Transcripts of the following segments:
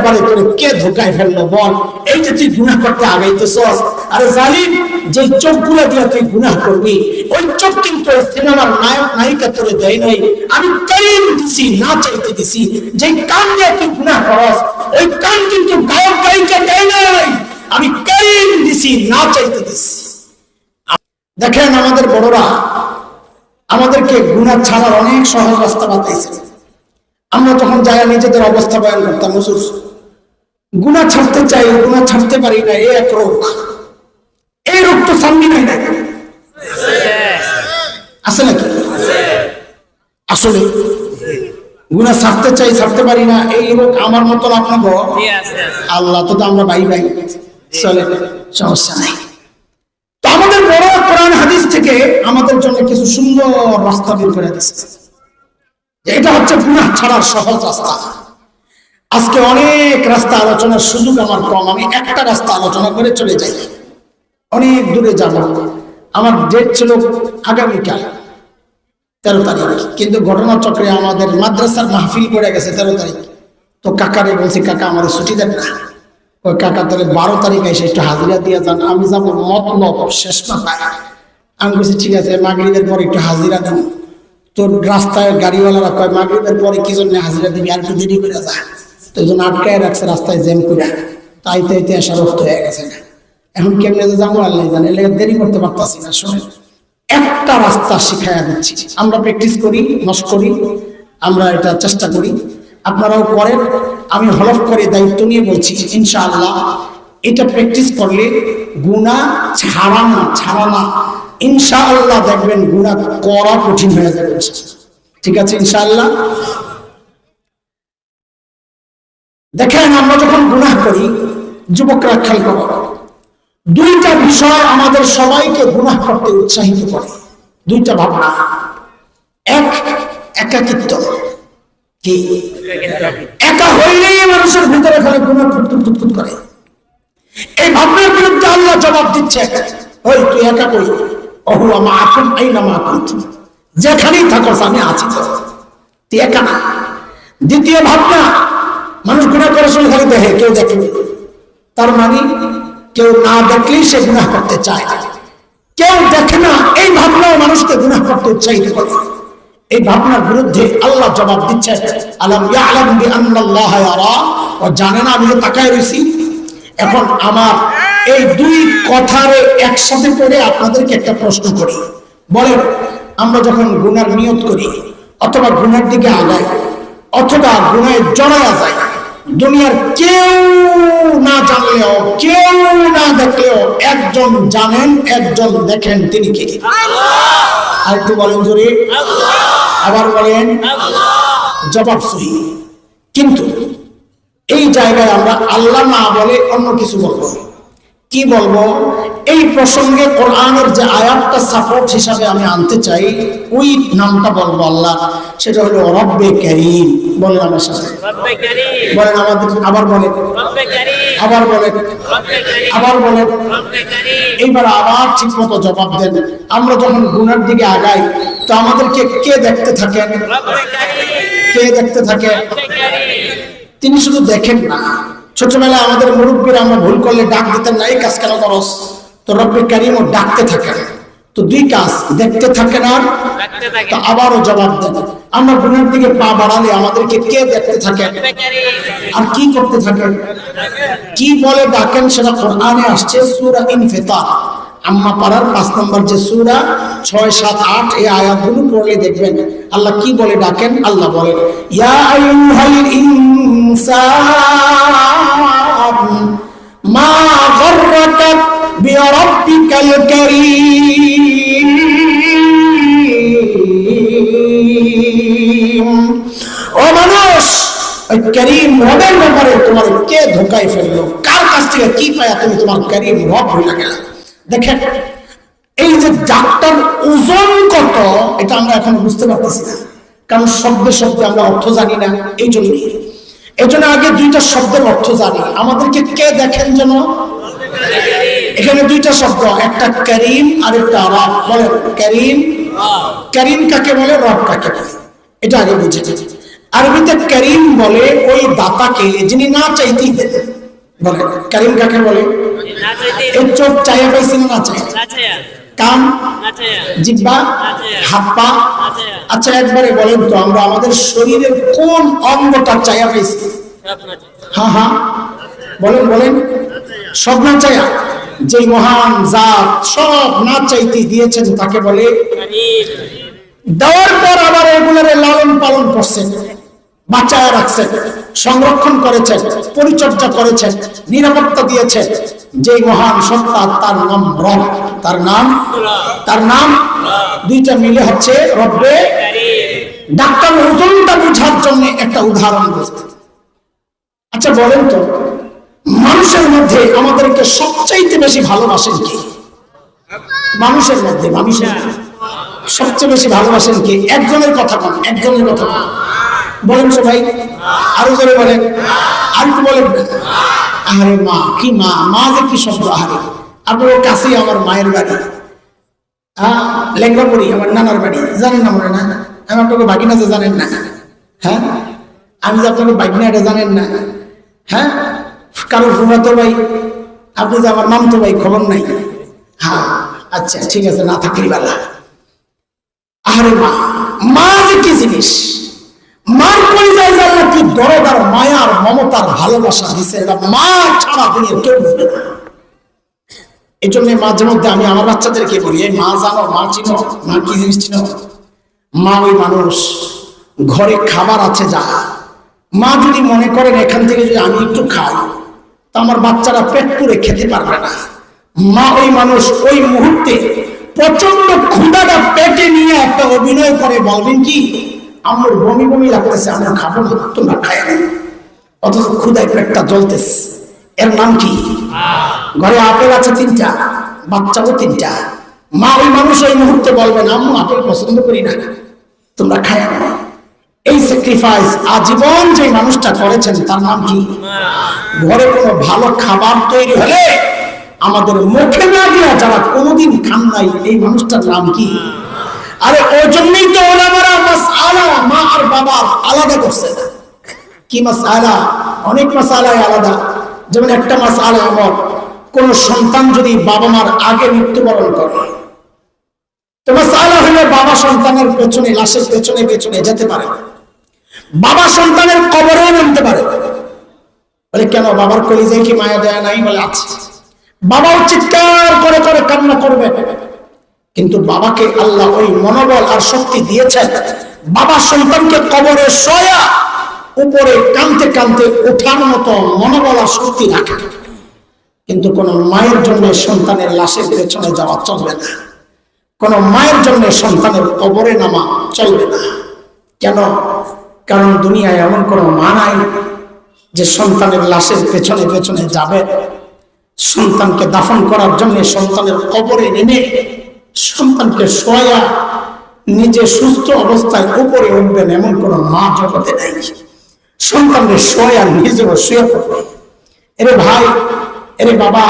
ব্যাপারে তোরে কে ধোকায় ফেলল বল? এই যে তুই গুনাহ করতে আগাইতেছস, আরে জালিম যে চোখগুলো দিয়ে তুই গুনাহ করবি, ওই চোখ কিন্তু সিনেমার নায়ক, নায়িকা তোরে দেয় নাই। আমি দিছি, না চাইতে দিছি। যে কান দিয়ে তুই গুনাহ করস, ওই কান কিন্তু গায়ক, গায়িকা দেয় নাই। আমি দিছি, না চাইতে দিছি। দেখেন আমাদের বড়রা, আমাদেরকে গুনাহ ছাড়ার অনেক সহজ রাস্তা বাতাইছে আমরা তখন যাই নিজেদের অবস্থা বয়ান করতাম, হুজুর গুণা ছাড়তে চাই গুণা ছাড়তে পারি না এই এক রোগ। এই রোগ তো সামনে নাই না আছে নাকি? আসলে গুণা ছাড়তে চাই, ছাড়তে পারি না, এই রোগ আমার মতন আপনার আল্লাহ তো আমরা ভাই ভাই। চলে, সমস্যা নাই। তো আমাদের বড় কোরআন হাদিস থেকে আমাদের জন্য কিছু সুন্দর রাস্তা বের করে দিচ্ছে এটা হচ্ছে গুনাহ ছাড়ার সহজ রাস্তা। আজকে অনেক রাস্তা আলোচনার সুযোগ আমার কম। আমি একটা রাস্তা আলোচনা করে চলে যাই। অনেক দূরে যাব। আমার ডেট ছিল আগামীকাল, তেরো তারিখ। কিন্তু ঘটনা চক্রে আমাদের মাদ্রাসার মাহফিল করে গেছে তেরো তারিখ। তো কাকারে বলছি, কাকা, আমার ছুটি দেন না। ওই কাকা, তাহলে বারো তারিখ এসে একটু হাজিরা দিয়ে যান। আমি যাব মতলব শেষ মাথায় আমি বলছি, ঠিক আছে, মাগরিবের পর একটু হাজিরা দেন। তোর রাস্তায় গাড়িওয়ালারা কয়, মাগরিবের পরে কি জন্য হাজিরা দিবি? আর একটু দেরি করে যা। তো জন্য আটকায় রাখছে রাস্তায় জ্যাম করে। তাই তো এতে আসা রক্ত হয়ে গেছে না। এখন কেমনে যে যাব আল্লাহ জানে, এর দেরি করতে পারতাছি না। শোনেন, একটা রাস্তা শিখাইয়া দিচ্ছি। আমরা প্র্যাকটিস করি, নষ্ট করি, আমরা এটা চেষ্টা করি। আপনারাও করেন, আমি হলফ করে দায়িত্ব নিয়ে বলছি, ইনশাআল্লাহ, এটা প্র্যাকটিস করলে গুণা ছাড়া না ছাড়া না। ইনশাআল্লাহ দেখবেন গুণা করা কঠিন হয়ে যাবে। ঠিক আছে, ইনশাআল্লাহ? দেখেন, আমরা যখন গুনাহ করি, যুবকরা খেয়াল দুইটা বিষয় আমাদের সবাইকে গুনাহ করতে উৎসাহিত করে। দুইটা ভাবনা। এক, একাকিত্ব। কি? একা হইলেই মানুষের ভিতরে খালি গুণা ফুটফুট করে। এই ভাবনার বিরুদ্ধে আল্লাহ জবাব দিচ্ছে, ওই, তুই একা কই? অহু আমা আকুম আইনা মা কুনতুম যেখানেই থাকো আমি আছি। তুই একা না। দ্বিতীয় ভাবনা মানুষ গুণা করার সময় খালি দেখে, কেউ দেখে তার মানে কেউ না দেখলেই সে গুনাহ করতে চায়। কেউ দেখে না, এই ভাবনাও মানুষকে গুনাহ করতে উৎসাহিত করে। এই ভাবনার বিরুদ্ধে আল্লাহ জবাব দিচ্ছে জানে না আমি তাকায় রইছি। এখন আমার এই দুই কথারে একসাথে করে আপনাদেরকে একটা প্রশ্ন করি। বলেন, আমরা যখন গুনার নিয়ত করি, অথবা গুনার দিকে আগাই, অথবা গুনায় জড়ায়া যায় দুনিয়ার কেউ না জানলেও কেউ না দেখলেও একজন জানেন একজন দেখেন তিনি কে? আর একটু বলেন জোরে। আবার বলেন জবাব সহি। কিন্তু এই জায়গায় আমরা আল্লাহ না বলে অন্য কিছু বলব কি বলব? এই প্রসঙ্গে কোরআনের যে আয়াতটা সাপোর্ট হিসাবে আমি আনতে চাই ওই নামটা বলব আল্লাহ। সেটা হলো রব্বে করিম। বলেন আমার সাথে। বলেন আমাদের আবার বলেন। আবার বলেন। আবার বলেন। এইবার আবার ঠিক মতো জবাব দেন। আমরা যখন গুনার দিকে আগাই তো আমাদেরকে কে দেখতে থাকেন? কে দেখতে থাকেন? করিম। তিনি শুধু দেখেন না। ছোটবেলায় আমাদের মুরব্বীরা আমরা ভুল করলে ডাক দিতেন না এই কাজ কেন করস? তো রব্বে কারিমও ডাকতে থাকেন তো দুই কাজ দেখতে থাকেন আর তো আবারও জবাব দেন আমরা গুণের দিকে পা বাড়ালে আমাদেরকে কে দেখতে থাকেন আর কি করতে থাকেন কি বলে ডাকেন সেটা কোরআনে আসছে সুরা ইনফিতার। আম্মা পাড়ার পাঁচ নম্বর যে সূরা, ছয়, সাত, আট, এই আয়াতগুলো পড়লে দেখবেন আল্লাহ কি বলে ডাকেন? আল্লাহ ব্যাপারে তোমার কে ধোকায় ফেলল? কার কাছ থেকে কি পায়া তুমি তোমার করিম রব হয়ে গেল? দেখেন, এই যে ডাক্তার ওজন কত, এটা আমরা এখন বুঝতে পারতেছি না। কারণ শব্দে শব্দে আমরা অর্থ জানি না, এই জন্য এই জন্য আগে দুইটা শব্দের অর্থ জানি। আমাদেরকে কে দেখেন যেন? এখানে দুইটা শব্দ, একটা করিম আর একটা রব। বলে করিম করিম কাকে বলে? রব কাকে বলে? এটা আগে বুঝে আরবিতে করিম বলে ওই দাতাকে যিনি না চাইতেই দেন বলে করিম কাকে বলে? এই চোখ চাইয়া পাইছি না না কান জিব্বা? হাত পা আচ্ছা একবারে বলেন তো আমরা আমাদের শরীরের কোন অঙ্গটা চাইয়া পাইছি? হ্যাঁ হ্যাঁ বলেন বলেন। সব না চাইয়া যে মহান জাত সব না চাইতে দিয়েছেন তাকে বলে দেওয়ার পর আবার এগুলোরে লালন পালন করছেন। বাঁচায় রাখছেন সংরক্ষণ করেছেন পরিচর্যা করেছেন নিরাপত্তা দিয়েছেন যে মহান সত্তা তার নাম রব। তার নাম? তার নাম? দুইটা মিলে হচ্ছে রব্বে। ডাক্তার ওজনটা বুঝার জন্য একটা উদাহরণ আচ্ছা বলেন তো, মানুষের মধ্যে আমাদেরকে সবচাইতে বেশি ভালোবাসেন কি? মানুষের মধ্যে, মানুষের সবচেয়ে বেশি ভালোবাসেন কি? একজনের কথা বল একজনের কথা বল বলেন সবাই। আরও জোরে বলেন। আর একটু বলেন। আরে মা, কি মা? মা যে কি শব্দ, আহারে। আপনার কাছেই আমার মায়ের বাড়ি। হ্যাঁ লেঙ্গাপুরি আমার নানার বাড়ি। জানেন না মনে না? আমি আপনাকে বাগিনা যে জানেন না? হ্যাঁ? আমি যে আপনাকে বাগিনা এটা জানেন না? হ্যাঁ? কারও ফুফাতো ভাই, আপনি যে আমার মামতো ভাই, খবর নাই? হ্যাঁ আচ্ছা ঠিক আছে, না থাকলি বেলা আরে মা মা যে কি জিনিস? মানুষ, ঘরে খাবার আছে যা। মা যদি মনে করেন এখান থেকে যদি আমি একটু খাই, তা আমার বাচ্চারা পেট পুরে খেতে পারবে না। মা ওই মানুষ, ওই মুহূর্তে প্রচণ্ড ক্ষুদাটা পেটে নিয়ে একটা অভিনয় করে। বলবেন কি? আমার বমি বমি লাগতেছে, আমরা খাব না তোমরা খায় না অথচ ক্ষুদায় পেটটা জ্বলতেছে। এর নাম কি? ঘরে আপেল আছে তিনটা, বাচ্চাও তিনটা। মা ওই মানুষ ওই মুহূর্তে বলবেন আম্মু, আপেল পছন্দ করি না। তোমরা খায় না এই স্যাক্রিফাইস আজীবন যে মানুষটা করেছেন, তার নাম কি? ঘরে কোনো ভালো খাবার তৈরি হলে আমাদের মুখে না দিয়া যারা কোনোদিন খান নাই, এই মানুষটার নাম কি? আরে, ওই জন্যই তো মাস আলা মা আর বাবার আলাদা করছে। না কি মাস আলা অনেক মাস আলায় আলাদা। যেমন একটা মাস আলা এমন, কোন সন্তান যদি বাবা মার আগে মৃত্যুবরণ করে বাবা সন্তানের পেছনে, লাশের পেছনে পেছনে যেতে পারে। বাবা সন্তানের কবরে পারে। বলে বাবার কি মায়া দেয়া নাই? চিৎকার করে করে কান্না করবে। কিন্তু বাবাকে আল্লাহ ওই মনোবল আর শক্তি দিয়েছেন। বাবা সন্তানকে কবরে সয়া, উপরে কানতে কানতে ওঠার মতো মনোবল শক্তি রাখে। কিন্তু কোন মায়ের জন্য সন্তানের লাশের পেছনে যাওয়া চলবে না। কোন মায়ের জন্য সন্তানের কবরে নামা চলবে না। কেন? কারণ দুনিয়ায় এমন কোনো মা নাই যে সন্তানের লাশের পেছনে পেছনে যাবে। সন্তানকে দাফন করার জন্য সন্তানের কবরে নেমে সন্তানকে শোয়া নিজে সুস্থ অবস্থায় উপরে উঠবেন এমন কোন মা জগতে নাই। সন্তানকে শোয়া নিজেও শুয়ে পড়বে এরে ভাই, এরে বাবা,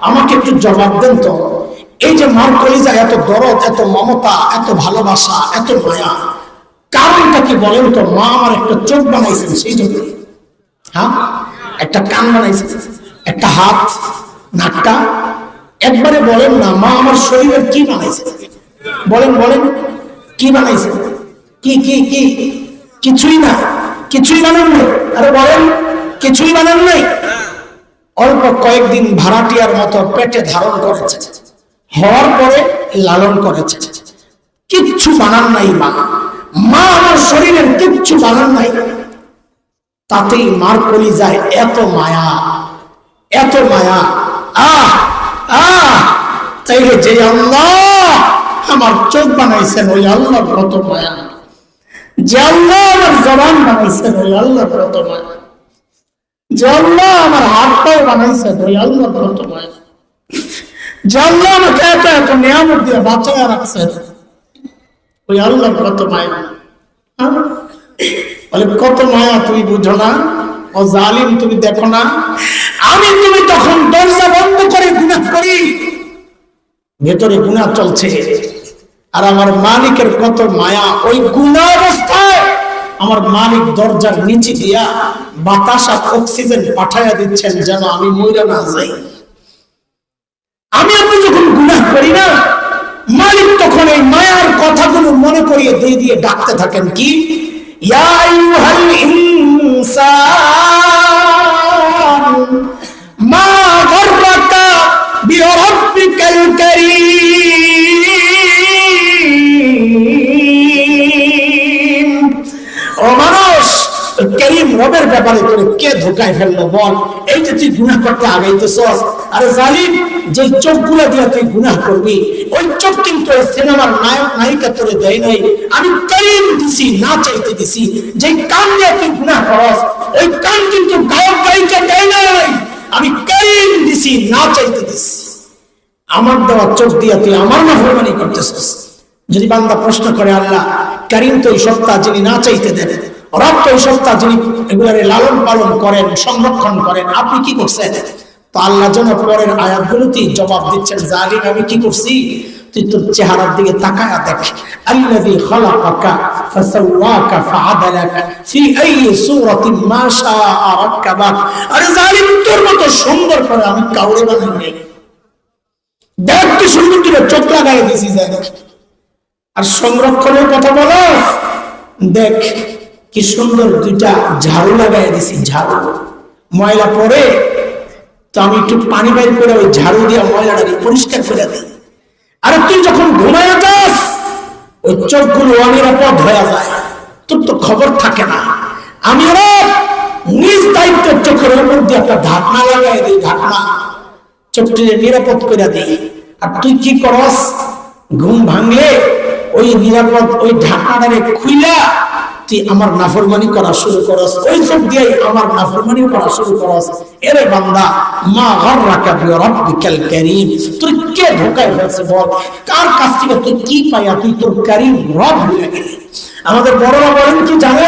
আমাকে একটু জবাব দেন তো। এই যে মার কলিজা, এত দরদ, এত মমতা, এত ভালোবাসা, এত মায়া, কারণটা কি বলেন তো? মা আমার একটা চোখ বানাইছেন সেই জন্য। হ্যাঁ? একটা কান বানাইছে একটা হাত, নাকটা। একবারে বলেন না, মা আমার শরীরের কি বানাইছে? বলেন বলেন। কি বানাইছে? কি কি কি? কিছুই না। কিছুই বানান নাই। আরে বলেন, কিছুই বানান নাই? অল্প কয়েকদিন ভাড়াটিয়ার মতো পেটে ধারণ করেছে। হওয়ার পরে লালন করেছে। কিচ্ছু বানান নাই মা। মা আমার শরীরের কিচ্ছু বানান নাই। তাতেই মার কলি যায় এত মায়া এত মায়া। আহ আহ, তাইলে যে আল্লাহ আমার চোখ বানাইছেন, ওই আল্লাহর কত মায়া যে আল্লাহ আমার জবান বানাইছেন, ওই আল্লাহর কত মায়া যে আল্লাহ আমার হাত পায়ে বানাইছেন, ওই আল্লাহ কত মায়া তুমি বুঝো না, ও জালিম তুমি দেখো না। আমি তুমি তখন দরজা বন্ধ করে গুণা করি। ভেতরে গুণা চলছে। আর আমার মালিকের কত মায়া, ওই গুণা অবস্থায় আমার মালিক দরজার নিচে দিয়া বাতাস আর অক্সিজেন পাঠাইয়া দিচ্ছেন যেন আমি মইরা না যাই। আমি আপনি যখন গুনাহ করি না, মালিক তখন এই মায়ার কথাগুলো মনে করিয়ে দিয়ে দিয়ে ডাকতে থাকেন কি? ইয়া আইয়ুহাল ইনসান রবের ব্যাপারে করে কে ধোকায় ফেলল বল? এই যে তুই গুনাহ করতে আগাইতেছস, আরে জালিম যে চোখগুলো দিয়ে তুই গুনাহ করবি, ওই চোখ কিন্তু সিনেমার নায়ক, নায়িকা তোরে দেয় নাই। আমি করিম দিছি, না চাইতে দিছি। যে কান দিয়ে তুই গুনাহ করস, ওই কান কিন্তু গায়ক, গায়িকা দেয় নাই। আমি করিম দিছি, না চাইতে দিছি। আমার দেওয়া চোখ দিয়ে তুই আমার নাফরমানি করতেছিস। যদি বান্দা প্রশ্ন করে, আল্লাহ করিম তো এই সত্তা যিনি না চাইতে দেন সত্তা যিনি এগুলারে লালন পালন করেন, সংরক্ষণ করেন, আপনি কি করছেন? তো আল্লাহ যেন পরের আয়াতগুলোতেই জবাব দিচ্ছেন, জালিম, আমি কি করছি? তুই তোর চেহারার দিকে তাকায়া দেখ। আল্লাযী খালাকাকা ফাসাওয়াকা ফাআদালাকা ফি আইয়ি সূরাতিন মা শাআ আরে জালিম, তোর মতো সুন্দর করে আমি কাউরে বানাই নাই। দেখ, কি সুন্দর করে চোখ লাগাই দিছি দেখ। আর সংরক্ষণের কথা বলো। দেখ কি সুন্দর দুইটা ঝাড়ু লাগাই দিছি, ঝাড়ু। ময়লা পরে তো আমি একটু পানি বাইর করে ওই ঝাড়ু দিয়ে ময়লাটাকে পরিষ্কার করে দিই। আর তুই যখন ঘুমায় যাস, ওই চোখগুলো অনিরাপদ হয়ে যায়। তোর তো খবর থাকে না। আমি নিজ দায়িত্ব চোখের উপর দিয়ে একটা ঢাকনা লাগাই দিই, ঢাকনা। চোখটিকে নিরাপদ করে দিই। আর তুই কি করস? ঘুম ভাঙলে ওই নিরাপদ ওই ঢাকনাটারে খুইলা তুই আমার নাফরমানি করা শুরু করস। ওই চোখ দিয়ে আমার নাফরমানি করা শুরু করস। এরে বান্দা, মা গররাকা বিরাব্বিকাল কারীম। তুই কে ধোকায় ফেলছে বল? কার কাছ থেকে তুই কি পাইয়া তুই তোর কারীম রব আমাদের বড়রা বলেন কি জানে?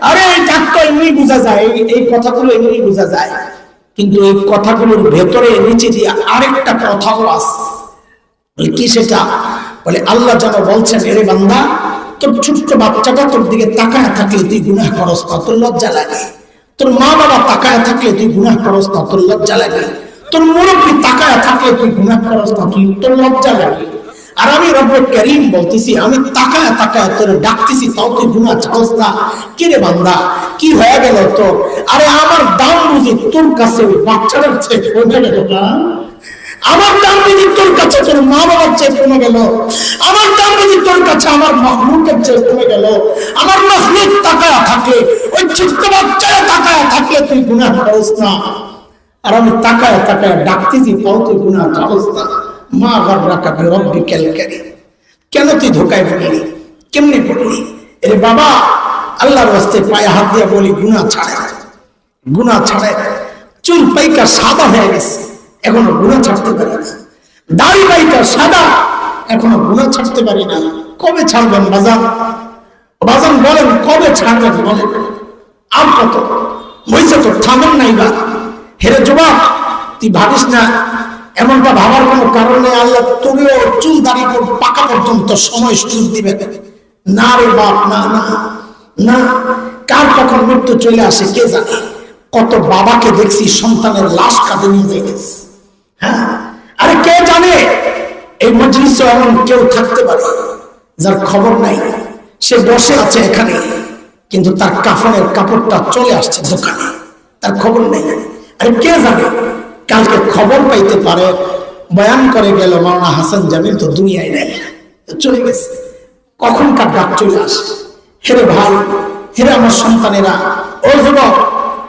আরে, এই তো এমনি বোঝা যায়, এই- কথাগুলো এমনি বোঝা যায়। কিন্তু এই কথাগুলোর ভেতরে নিচে দিয়ে আরেকটা কথাও আছে। কি সেটা? বলে, আল্লাহ যেন বলছেন, এরে বান্দা তোর ছোট্ট বাচ্চাটা তোর দিকে তাকায় থাকলে তুই না, তোর লজ্জা লাগে তোর মা বাবা তাকায় থাকলে তুই না, তোর লজ্জা লাগে তোর মুরব্বী তাকায় থাকলে তুই না, তুই তোর লজ্জা লাগে আর আমি রব্বে করিম বলতেছি, আমি তাকায় তাকায় তোর ডাকতেছি, তাও তুই না। কিরে বান্দা, কি হয়ে গেল তোর? আরে আমার দাম বুঝি তোর কাছে বাচ্চাটার চেয়ে গেল না আমার দাম বুঝি তোর কাছে তোর মা বাবার চেয়ে কমে গেল। আমার দাম বুঝি তোর কাছে আমার মখলুকের চেয়ে কমে গেল। আমার মখলুক তাকায়া থাকলে ওই ছোট্ট বাচ্চায় তাকায়া থাকলে তুই গুনাহ করস না। আর আমি তাকায় তাকায় ডাকতেছি তাও তুই গুনাহ করস না? মা গর্রাকা বিরব্বিকাল কারীম। কেন তুই ধোকায় পড়লি? কেমনে পড়লি? এরে বাবা, আল্লাহর রাস্তে পায়ে হাত দিয়ে বলি, গুনাহ ছাড়ে। গুনাহ ছাড়ে। চুল পাইকা সাদা হয়ে গেছে। এখনও গুনাহ ছাড়তে পারি না। দাড়ি পাইকা সাদা, এখনও গুনাহ ছাড়তে পারি না। কবে ছাড়বেন বাজান? বাজান বলেন, কবে ছাড়বেন বলেন। আর কত? হয়েছে তো, থামেন নাই বা। হেরে জবাব, তুই ভাবিস না এমনটা ভাবার কোনো কারণে আল্লাহ তোরেও চুল দাড়ি করে, পাকা পর্যন্ত সময় সুযোগ দিবে। না রে বাপ, না না না। কার কখন মৃত্যু চলে আসে কে জানে? কত বাবাকে দেখছি সন্তানের লাশ কাঁধে নিয়ে যাইতেছে। আরে কে জানে? এই মজলিসে এমন কেউ থাকতে পারে যার খবর নাই। সে বসে আছে এখানে, কিন্তু তার কাফনের কাপড়টা চলে আসছে দোকানে। তার খবর নেই। আরে কে জানে? কালকে খবর পাইতে পারে, বয়ান করে গেল হাসান জামিল তো দুনিয়ায় নেই। চলে গেছে। কখনকার ডাক চলে আসে, হেরে ভাই, হেরে আমার সন্তানেরা। ও যুবক,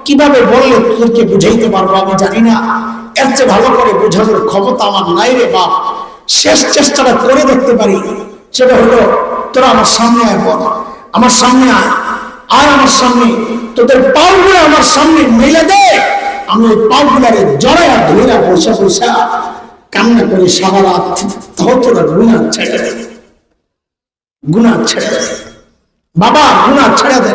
কীভাবে বললে তোদেরকে বুঝাইতে পারব আমি জানি না। এর চেয়ে ভালো করে বোঝানোর ক্ষমতা আমার নাই রে বাপ। শেষ চেষ্টাটা করে দেখতে পারি। সেটা হলো, তোরা আমার সামনে আয় বল। আমার সামনে আয়। আয় আমার সামনে। তোদের পাওগুলো আমার সামনে মেলে দে। আমি ওই পাওগুলারে জড়াইয়া ধুইরা বসে বসে কান্না করে সারা রাত গুণা ছেড়ে দে গুণা ছেড়ে দে বাবা গুণা ছেড়ে দে।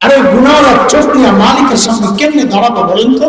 আরে গুণাওয়ালা চোখ নিয়ে মালিকের সামনে কেমনে দাঁড়াবো বলেন তো?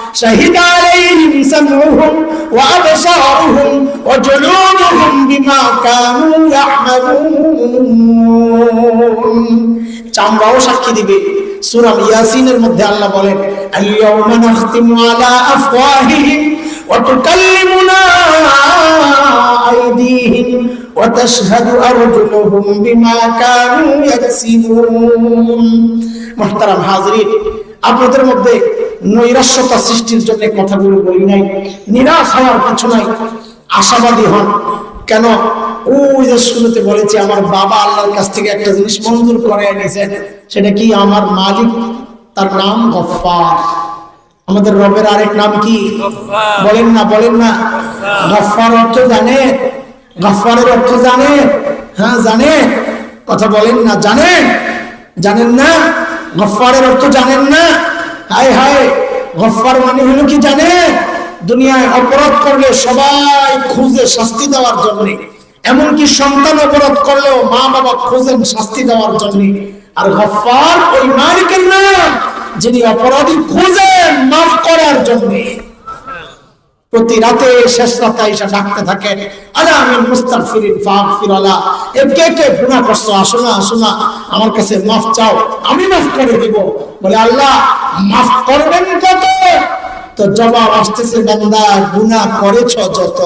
شهد عليهم سمعهم وأبصارهم وجلودهم بما كانوا يعملون চামড়াও সাক্ষী দিবে সূরা ইয়াসিনের মধ্যে আল্লাহ বলেন আল-ইয়াওমা নাখতিমু আলা আফওয়াহিহিম ওয়া তুকাল্লিমুনা আইদিহিম ওয়া তাশহাদু আরজুলুহুম বিমা কানু ইয়াকসিবুন মুহতারাম হাজরিন আপনাদের মধ্যে নৈরাশ্যতা সৃষ্টির জন্য কথাগুলো বলি নাই নিরাশ হওয়ার কিছু নাই আশাবাদী হন। কেন? ওই যে শুরুতে বলেছি আমার বাবা আল্লাহর কাছ থেকে একটা জিনিস মঞ্জুর করে এনেছেন সেটা কি? আমার মালিক তার নাম গফার আমাদের রবের আরেক নাম কি? বলেন না বলেন না। গফফার। অর্থ জানে গফারের অর্থ জানে। হ্যাঁ জানে। কথা বলেন না জানেন জানেন না? গফফারের অর্থ জানেন না? হায় হায় গফার মানে হলো কি জানে? দুনিয়ায় অপরাধ করলে সবাই খুঁজে শাস্তি দেওয়ার জন্য। এমনকি সন্তান অপরাধ করলেও মা বাবা খোঁজেন শাস্তি দেওয়ার জন্য। আর গফার ওই মালিকের নাম, যিনি অপরাধী, খুঁজেন মাফ করার জন্য। প্রতি রাতে শেষ রাতে এসে ডাকতে থাকেন, আলা আমি মুস্তাগফিরিন ফাগফির আলা এ কে কে গুনাহ করছ? আসো না আসো না। আমার কাছে মাফ চাও, আমি মাফ করে দিব। বলে, আল্লাহ, মাফ করবেন কত? তো জবাব আসতেছে, বান্দা, গুনাহ করেছ যত।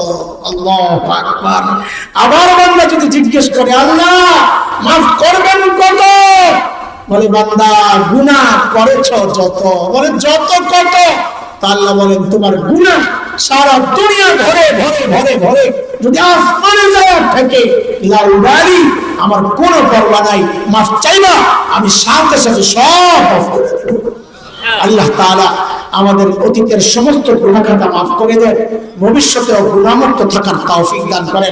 আল্লাহু আকবার। আবার বান্দা যদি জিজ্ঞেস করে, আল্লাহ, মাফ করবেন কত? বলে, বান্দা, গুনাহ করেছ যত। বলে, যত কত? তা আল্লাহ বলেন, তোমার গুনাহ সারা দুনিয়া ভরে ভরে ভরে ভরে যদি আসমানে যাওয়ার থাকে লাউবারি আমার কোনো পরোয়া নাই। মাফ চাইবা, আমি সাথে সাথে সব। আল্লাহ তালা আমাদের অতীতের সমস্ত গুণাখাতা মাফ করে দেন। ভবিষ্যতে গুণামুক্ত থাকার তৌফিক দান করেন।